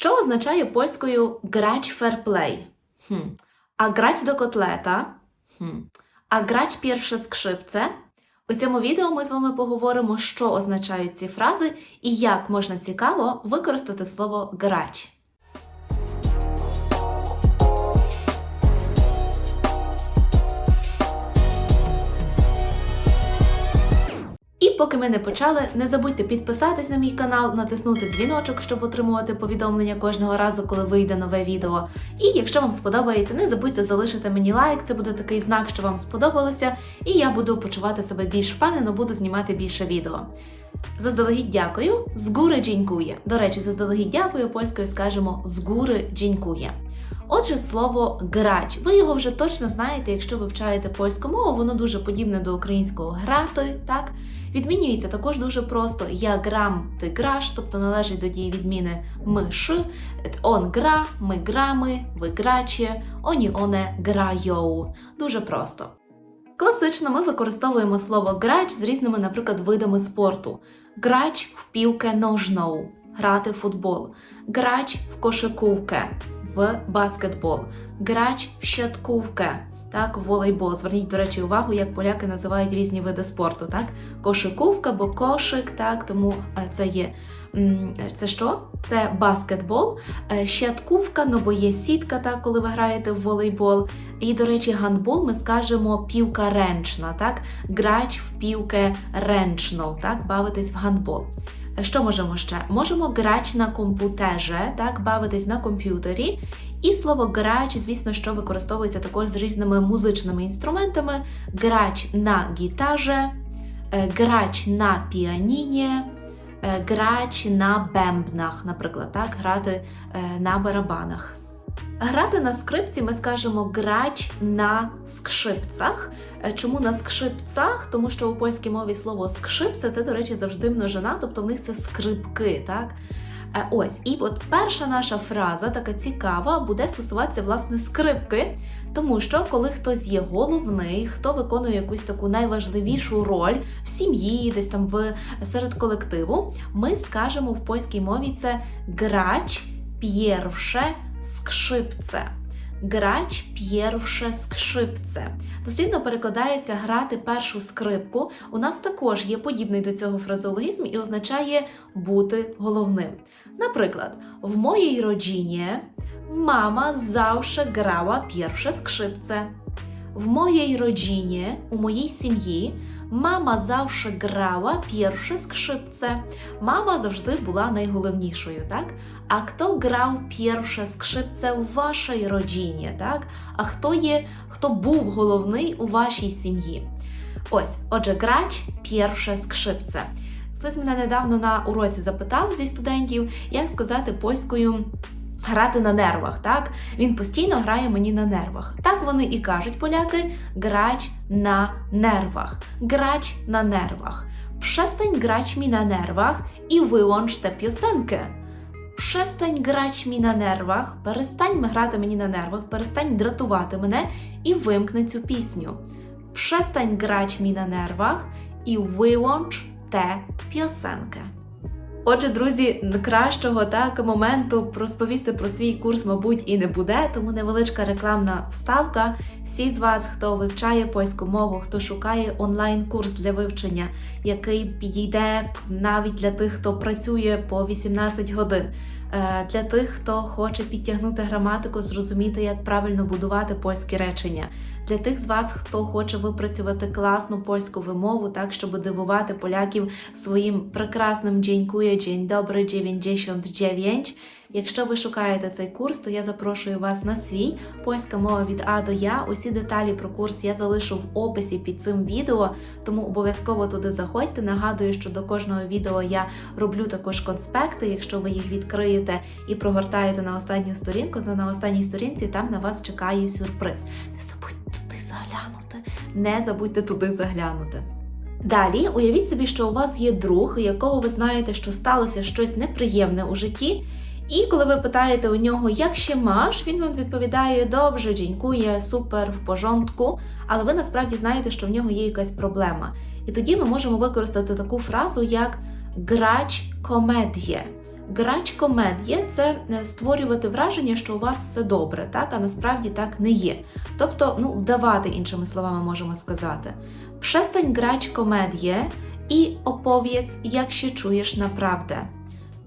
Що означає польською грач ферплей? Хм. А грач до котлета? Хм. А грач перше скрипце? У цьому відео ми з вами поговоримо, що означають ці фрази і як можна цікаво використати слово грач. Поки ми не почали, не забудьте підписатись на мій канал, натиснути дзвіночок, щоб отримувати повідомлення кожного разу, коли вийде нове відео. І якщо вам сподобається, не забудьте залишити мені лайк, це буде такий знак, що вам сподобалося, і я буду почувати себе більш впевнено, буду знімати більше відео. Заздалегідь дякую, з гури дзінькує. До речі, заздалегідь дякую, польською скажемо з гури дзінькує. Отже, слово грач. Ви його вже точно знаєте, якщо вивчаєте польську мову, воно дуже подібне до українського грати, так? Відмінюється також дуже просто я грам, ти граш, тобто належить до дії відміни ми ш, он гра, ми грами, ви граче, оні оне грайоу. Дуже просто. Класично ми використовуємо слово грач з різними, наприклад, видами спорту. Грач в півке ножnou, грати в футбол, грач в кошикувке, в баскетбол, грач в щаткувке, так, волейбол. Зверніть, до речі, увагу, як поляки називають різні види спорту. Так? Кошикувка, бо кошик, так, тому е, це є. Це що? Це баскетбол, Е, щаткувка, ну бо є сітка, так, коли ви граєте в волейбол. І, до речі, гандбол ми скажемо півка ренчна, так? Грач в півке ренчну, так, бавитись в гандбол. Що можемо ще? Можемо грач на комп'ютерze, так, бавитись на комп'ютері. І слово грач, звісно, що використовується також з різними музичними інструментами: грач на гітаже, грач на піаніні, е, грач на бембнах, наприклад, так, грати е, на барабанах. Грати на скрипці ми скажемо грач на скшипцях. Е, Чому на скшипцях? Тому що у польській мові слово скшипце це, до речі, завжди множина, тобто в них це скрипки, так? Е, Ось, і от перша наша фраза, така цікава, буде стосуватися власне скрипки, тому що коли хтось є головний, хто виконує якусь таку найважливішу роль в сім'ї, десь там в серед колективу, ми скажемо в польській мові це грач п'єрвше скшипце. Грач п'єрвше скшипце. Дослідно перекладається грати першу скрипку. У нас також є подібний до цього фразеологізм і означає бути головним. Наприклад, в моїй родині мама завше грала перше скшипце. В моїй родині, у моїй сім'ї, мама завше грала перше скшипце. Мама завжди була найголовнішою, так? А хто грав перше скшипце у вашій родині, так? А хто є, хто був головний у вашій сім'ї? Ось, отже, грач перше скшипце. Хтось мене недавно на уроці запитав зі студентів, як сказати польською грати на нервах. Так він постійно грає мені на нервах. Так вони і кажуть поляки: грач на нервах, грач на нервах. Przestań grać mi na nerwach i wyłącz tę piosenkę. Przestań grać mi на нервах, перестань грати мені на нервах, перестань дратувати мене і вимкни цю пісню. Przestań grać mi na nerwach і wyłącz tę piosenkę. Отже, друзі, кращого так моменту розповісти про свій курс, мабуть, і не буде, тому невеличка рекламна вставка. Всі з вас, хто вивчає польську мову, хто шукає онлайн-курс для вивчення, який підійде навіть для тих, хто працює по 18 годин. Е, Для тих, хто хоче підтягнути граматику, зрозуміти, як правильно будувати польські речення. Для тих з вас, хто хоче випрацювати класну польську вимову, так щоб дивувати поляків своїм прекрасним дзінькує, дзінь добрий 99. Якщо ви шукаєте цей курс, то я запрошую вас на свій польська мова від А до Я. Усі деталі про курс я залишу в описі під цим відео, тому обов'язково туди заходьте. Нагадую, що до кожного відео я роблю також конспекти. Якщо ви їх відкриєте і прогортаєте на останню сторінку, то на останній сторінці там на вас чекає сюрприз. Не забудьте туди заглянути. Не забудьте туди заглянути. Далі уявіть собі, що у вас є друг, якого ви знаєте, що сталося щось неприємне у житті. І коли ви питаєте у нього, як ще маш, він вам відповідає добре, дякує, супер, в пожонтку, але ви насправді знаєте, що в нього є якась проблема. І тоді ми можемо використати таку фразу як грач комедіє. Грач комедія це е, створювати враження, що у вас все добре, так, а насправді так не є. Тобто, ну, вдавати, іншими словами, можемо сказати. Przestań grać komedię i opowiedz, jak się czujesz naprawdę.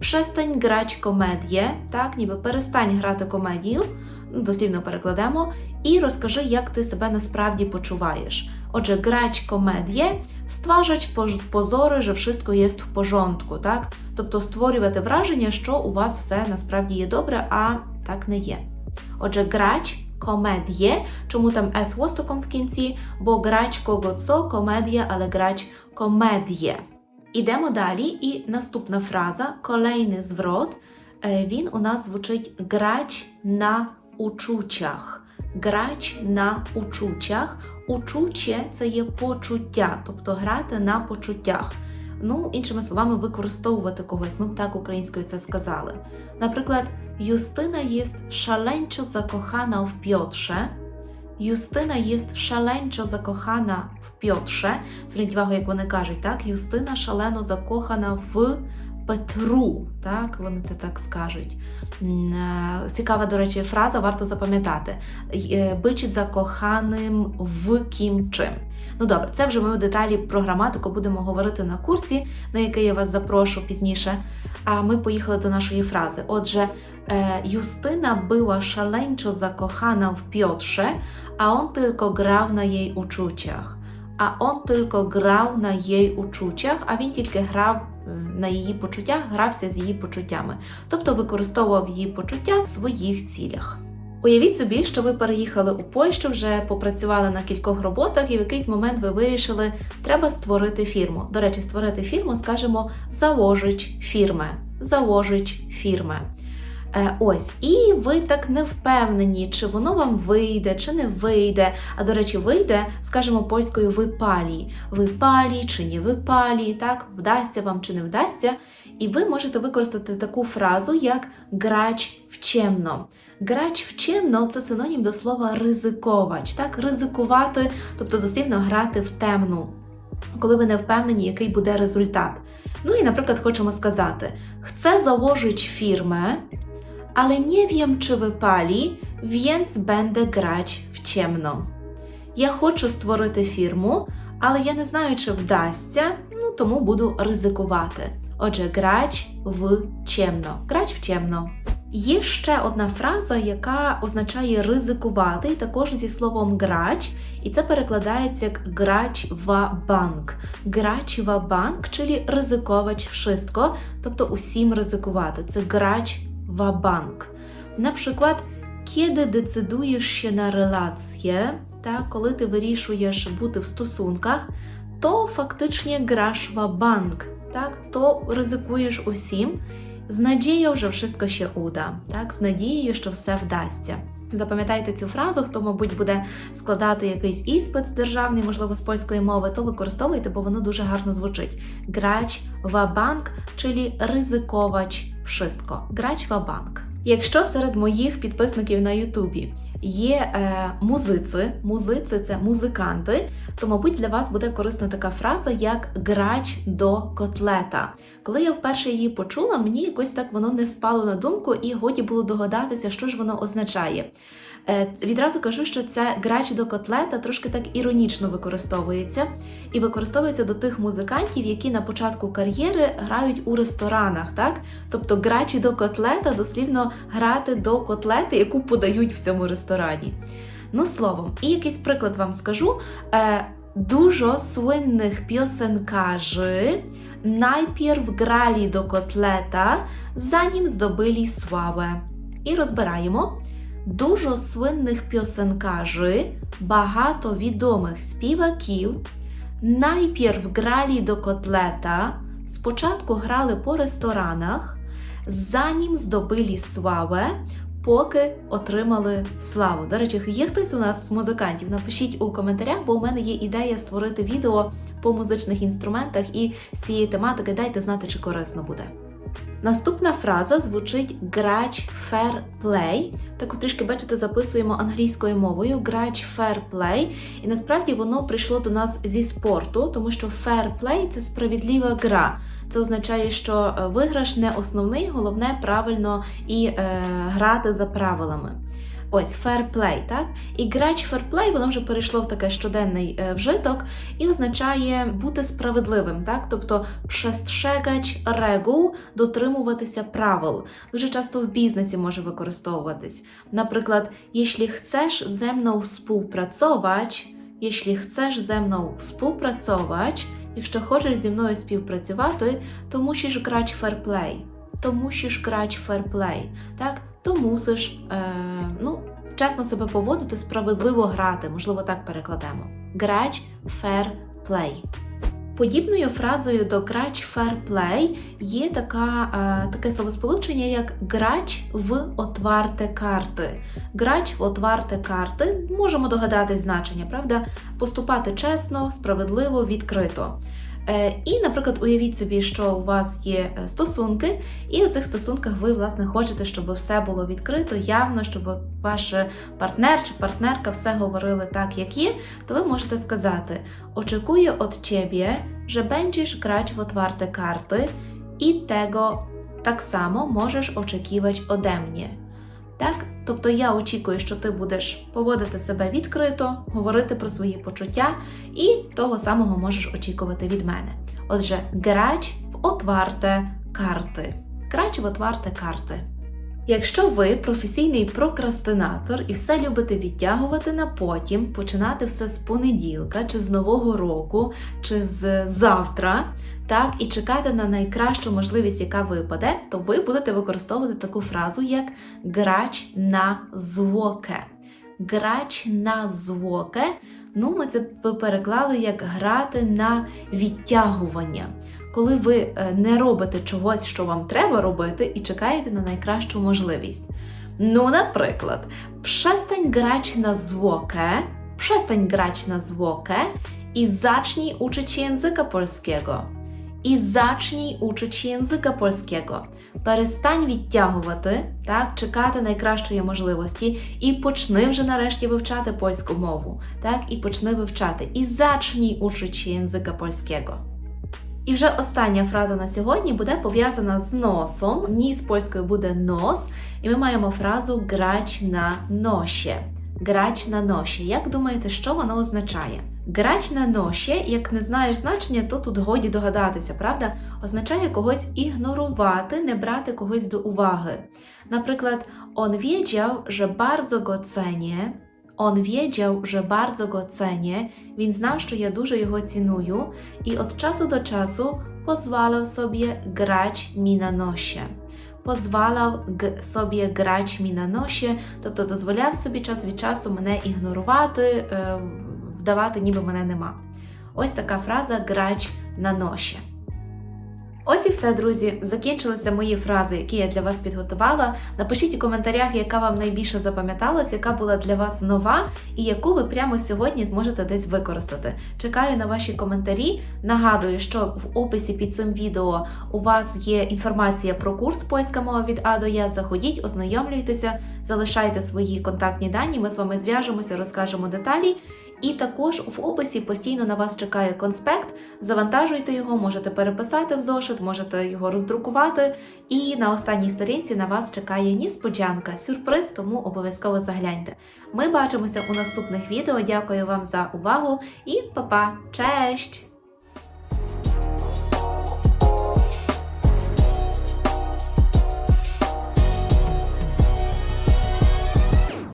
Przestań grać komedię, так, ніби перестань грати комедію, дослівно перекладемо, і розкажи, як ти себе насправді почуваєш. Отже, komedię – stwarzać poz- pozory, że wszystko jest w porządku, так? Тобто створювати враження, що у вас все насправді є добре, а так не є. Отже, grać komedię, чому там S хвостиком в кінці, бо grać кого co, комедія, але grać komedię. Ідемо далі, і наступна фраза, kolejny зврот, він у нас звучить grać на uczuciach. Grać на uczuciach. Учуття – це є почуття, тобто грати на почуттях. Ну, іншими словами, використовувати когось. Ми б так українською це сказали. Наприклад, Justyna jest szaleńczo zakochana w Piotrze. Justyna є шаленчо закохана в Пьотрше. Зверніть увагу, як вони кажуть, так? Юстина шалено закохана в Петру. Так, вони це так скажуть. Е, Цікава, до речі, фраза, варто запам'ятати. Е, Бич закоханим в ким чим. Ну добре, це вже ми у деталі про граматику будемо говорити на курсі, на який я вас запрошу пізніше. А ми поїхали до нашої фрази. Отже, e, Justyna była szaleńczo zakochana w Piotrze, a on tylko grał na jej uczuciach. A on tylko grał na jej uczuciach, а він тільки грав е, на її почуттях, грався з її почуттями, тобто використовував її почуття в своїх цілях. Уявіть собі, що ви переїхали у Польщу, вже попрацювали на кількох роботах, і в якийсь момент ви вирішили, треба створити фірму. До речі, створити фірму, скажемо, заложить фірми. Заложить фірми. Е, ось, і ви так не впевнені, чи воно вам вийде, чи не вийде. А до речі, вийде, скажемо польською випалі. Випалі чи не випалі, так, вдасться вам чи не вдасться. І ви можете використати таку фразу, як грач в чемно. Грач в чемно це синонім до слова ризиковач, так, ризикувати, тобто дослівно грати в темну, коли ви не впевнені, який буде результат. Ну і, наприклад, хочемо сказати: chcę założyć firmę, ale nie wiem, czy wypali, więc będę grać w ciemno. Я хочу створити фірму, але я не знаю, чи вдасться, ну тому буду ризикувати. Отже, грач в чемно. Грач в чемно. Є ще одна фраза, яка означає ризикувати, і також зі словом грач, і це перекладається як грач в банк. Грач в банк, czyli ризиковач wszystko, тобто усім ризикувати. Це грач банк. Наприклад, kiedy decydujesz się na relacje, так, коли ти вирішуєш бути в стосунках, то фактично граш в банк, так, то ризикуєш усім з надією, що все ще уда, так, з надією, що все вдасться. Запам'ятайте цю фразу, хто, мабуть, буде складати якийсь іспит державний, можливо, з польської мови, то використовуйте, бо воно дуже гарно звучить. Грач в банк, czyli ризиковач wszystko. Грач в банк. Якщо серед моїх підписників на Ютубі є е, музици, музици це музиканти, то, мабуть, для вас буде корисна така фраза, як грач до котлета. Коли я вперше її почула, мені якось так воно не спало на думку, і годі було догадатися, що ж воно означає. Е, відразу кажу, що це грач до котлета трошки так іронічно використовується, і використовується до тих музикантів, які на початку кар'єри грають у ресторанах, так? Тобто грачі до котлета, дослівно грати до котлети, яку подають в цьому ресторані. Ну, словом, і якийсь приклад вам скажу. Е, Dużo słynnych piosenkarzy najpierw grali do kotleta, zanim zdobyli sławę. І розбираємо. Dużo słynnych piosenkarzy, багато відомих співаків, najpierw grali do kotleta, спочатку грали по ресторанах, zanim здобилі славе, поки отримали славу. До речі, є хтось у нас з музикантів? Напишіть у коментарях, бо у мене є ідея створити відео по музичних інструментах і з цієї тематики дайте знати, чи корисно буде. Наступна фраза звучить грач fair play. Так трішки, бачите, записуємо англійською мовою грач fair play. І насправді воно прийшло до нас зі спорту, тому що fair play – це справедлива гра. Це означає, що е, виграш не основний, головне правильно і е, грати за правилами. Ось play, так? І fair play, воно вже перейшло в таке щоденний е, вжиток і означає бути справедливим, так? Тобто przestrzegać reguł, дотримуватися правил. Дуже часто в бізнесі може використовуватись. Наприклад, jeśli chcesz ze mną współpracować, jeśli chcesz ze mną współpracować, якщо хочеш зі мною співпрацювати, то мусиш грати play. То мусиш грати play. Так? То мусиш е, ну, чесно себе поводити, справедливо грати, можливо, так перекладемо. Грач fair play. Подібною фразою до грач play є така, е, таке словосполучення, як грач в отварте карти. Грач в отварте карти, можемо догадатись значення, правда? Поступати чесно, справедливо, відкрито. Е, І, наприклад, уявіть собі, що у вас є е, стосунки, і у цих стосунках ви, власне, хочете, щоб все було відкрито, явно, щоб ваш партнер чи партнерка все говорили так, як є, то ви можете сказати: Очікую od ciebie, że będziesz grać w otwarte karty i tego так само можеш очікувати ode mnie. Так? Тобто я очікую, що ти будеш поводити себе відкрито, говорити про свої почуття, і того самого можеш очікувати від мене. Отже, грач в отварте карти. Грач в отварте карти. Якщо ви професійний прокрастинатор і все любите відтягувати на потім, починати все з понеділка, чи з нового року, чи з завтра, так, і чекати на найкращу можливість, яка випаде, то ви будете використовувати таку фразу, як грач на звоке. Грач на звоке. Ну, ми це переклали як грати на відтягування. Коли ви е, не робите чогось, що вам треба робити, і чекаєте на найкращу можливість. Ну, наприклад, przestań grać na zwłokę, przestań grać na zwłokę i zacznij uczyć języka polskiego. І zacznij uczyć języka polskiego. Перестань відтягувати, так, чекати найкращої можливості, і почни вже нарешті вивчати польську мову. Так, і почни вивчати. І uczyć się języka polskiego. І вже остання фраза на сьогодні буде пов'язана з носом. Ніс польською буде нос, і ми маємо фразу грач на ноші. Грач на ноші. Як думаєте, що воно означає? Грач на ноші, як не знаєш значення, то тут годі догадатися, правда? Означає когось ігнорувати, не брати когось до уваги. Наприклад, on wiedział, że bardzo go cenię. On wiedział, że bardzo go cenię. Він знав, що я дуже його ціную, і від часу до часу pozwalał sobie grać mi na nosie. Позвалав г- собі грач мі на ноші, тобто дозволяв собі час від часу мене ігнорувати, е, вдавати, ніби мене нема. Ось така фраза грач на ноші. Ось і все, друзі. Закінчилися мої фрази, які я для вас підготувала. Напишіть у коментарях, яка вам найбільше запам'яталась, яка була для вас нова, і яку ви прямо сьогодні зможете десь використати. Чекаю на ваші коментарі. Нагадую, що в описі під цим відео у вас є інформація про курс польська мова від А до Я. Заходіть, ознайомлюйтеся, залишайте свої контактні дані. Ми з вами зв'яжемося, розкажемо деталі. І також в описі постійно на вас чекає конспект. Завантажуйте його, можете переписати в зошит, можете його роздрукувати. І на останній сторінці на вас чекає несподянка, сюрприз, тому обов'язково загляньте. Ми бачимося у наступних відео. Дякую вам за увагу і па-па! Честь!